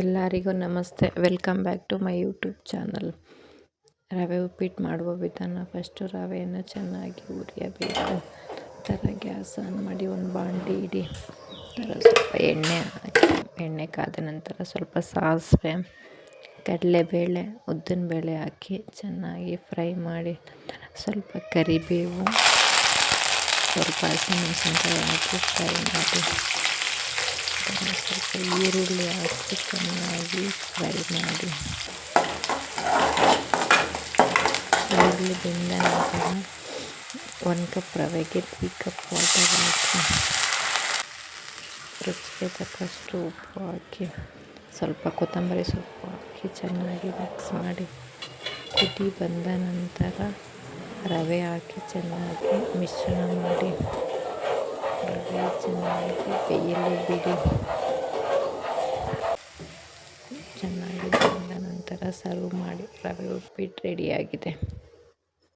ಎಲ್ಲರಿಗೂ ನಮಸ್ತೆ. Welcome back to my YouTube channel rava uppittu ಮಾಡುವ ವಿಧಾನ. ಫಸ್ಟು ರವೆಯನ್ನು ಚೆನ್ನಾಗಿ ಹುರಿಯಬೇಕು. ಥರ ಗ್ಯಾಸ್ ಆನ್ ಮಾಡಿ ಒಂದು ಬಾಂಡಿ ಇಡಿ. ಥರ ಸ್ವಲ್ಪ ಎಣ್ಣೆ ಹಾಕಿ, ಎಣ್ಣೆ ಕಾದ ನಂತರ ಸ್ವಲ್ಪ ಸಾಸಿವೆ, ಕಡಲೆಬೇಳೆ, ಉದ್ದಿನಬೇಳೆ ಹಾಕಿ ಚೆನ್ನಾಗಿ ಫ್ರೈ ಮಾಡಿ. ಸ್ವಲ್ಪ ಕರಿಬೇವು, ಸ್ವಲ್ಪ ಹಸಿಮೆಣಸಿನ್ಕಾಯಿ ಹಾಕಿ ಫ್ರೈ ಮಾಡಿ. ಸ್ವಲ್ಪ ಈರುಳ್ಳಿ ಹಾಕಿ ಚೆನ್ನಾಗಿ ಫ್ರೈ ಮಾಡಿ. ಈರುಳ್ಳಿ ಬೆಂದ ನಂತರ ಒಂದು ಕಪ್ ರವೆಗೆ ತ್ರೀ ಕಪ್ ವಾಟರ್ ಹಾಕಿ. ರುಚಿಗೆ ತಕ್ಕಷ್ಟು ಉಪ್ಪು ಹಾಕಿ, ಸ್ವಲ್ಪ ಕೊತ್ತಂಬರಿ ಸೊಪ್ಪು ಹಾಕಿ ಚೆನ್ನಾಗಿ ಮಿಕ್ಸ್ ಮಾಡಿ. ಕುದಿ ಬಂದ ನಂತರ ರವೆ ಹಾಕಿ ಚೆನ್ನಾಗಿ ಮಿಶ್ರಣ ಮಾಡಿ. ರವೆ ಚೆನ್ನಾಗಿ ಕೈಯಲ್ಲಿ ಬಿಡಿ. ಚೆನ್ನಾಗಿ ಬಂದ ನಂತರ ಸರ್ವ್ ಮಾಡಿ ರವೆ ಉಪ್ಪಿಟ್ಟು ರೆಡಿಯಾಗಿದೆ